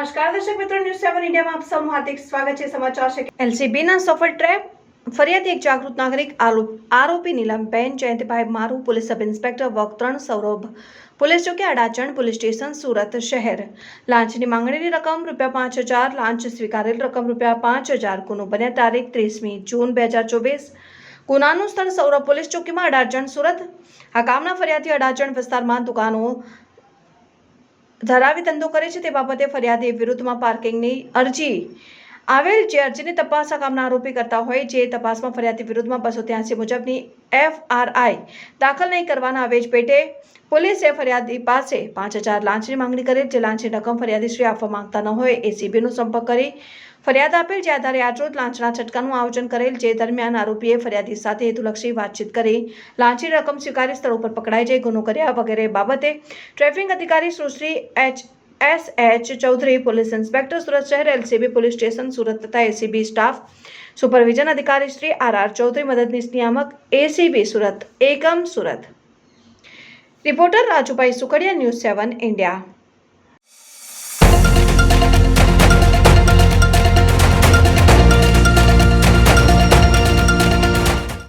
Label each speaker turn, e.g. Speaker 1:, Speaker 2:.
Speaker 1: સેવન ઇન્ડિયામાં આપ સૌનું હાર્દિક સ્વાગત છે, સમાચાર છે એલસીબીના સફળ ટ્રેપ, ફરિયાદી એક જાગૃત નાગરિક આરોપી નીલમબેન જયંતભાઈ મારુ, પોલીસ સબ ઇન્સ્પેક્ટર વર્ગ ત્રણ સૌરભ, પોલીસ ચોકી અડાચણ પોલીસ સ્ટેશન, સુરત શહેર. લાંચની માંગણીની રકમ રૂપિયા પાંચ હજાર, લાંચ સ્વીકારેલ રકમ રૂપિયા પાંચ હજાર, ગુનો બન્યા તારીખ ત્રીસમી જૂન બે હજાર ચોવીસ. ગુનાનું સ્થળ સૌરભ પોલીસ ચોકીમાં અડાચણ સુરત. આ કામના ફરિયાદી અડાચણ વિસ્તારમાં દુકાનો ધરાવી ધંધો કરે છે તે બાબતે ફરિયાદી વિરુદ્ધમાં પાર્કિંગની અરજી આવેલ જે અરજીની તપાસ આ કામના આરોપી કરતા હોય જે તપાસમાં ફરિયાદી વિરુદ્ધમાં બસો ત્યાસી મુજબની એફઆરઆઈ દાખલ નહીં કરવાના આવેજ પેટે પોલીસે ફરિયાદી પાસે પાંચ હજાર લાંચની માંગણી કરેલ જે લાંચની રકમ ફરિયાદી શ્રી આપવા માંગતા ન હોય એસીબીનો સંપર્ક કરી ફરિયાદ આપેલ, જે આધારે આજરોજ લાંચના છટકાનું આયોજન કરેલ, જે દરમિયાન આરોપીએ ફરિયાદી સાથે હેતુલક્ષી વાતચીત કરી લાંચની રકમ સ્વીકારી સ્થળ ઉપર પકડાઈ જઈ ગુનો કર્યા વગેરે બાબતે ટ્રાફિક અધિકારી Sushri H S H Chaudhary police inspector Surat શહેર એલસીબી પોલીસ સ્ટેશન સુરત તથા એસીબી સ્ટાફ સુપરવિઝન અધિકારી શ્રી આર આર ચૌધરી મદદનીશ નિયામક એસીબી સુરત એકમ Surat reporter Rajubhai Sukadiya news seven India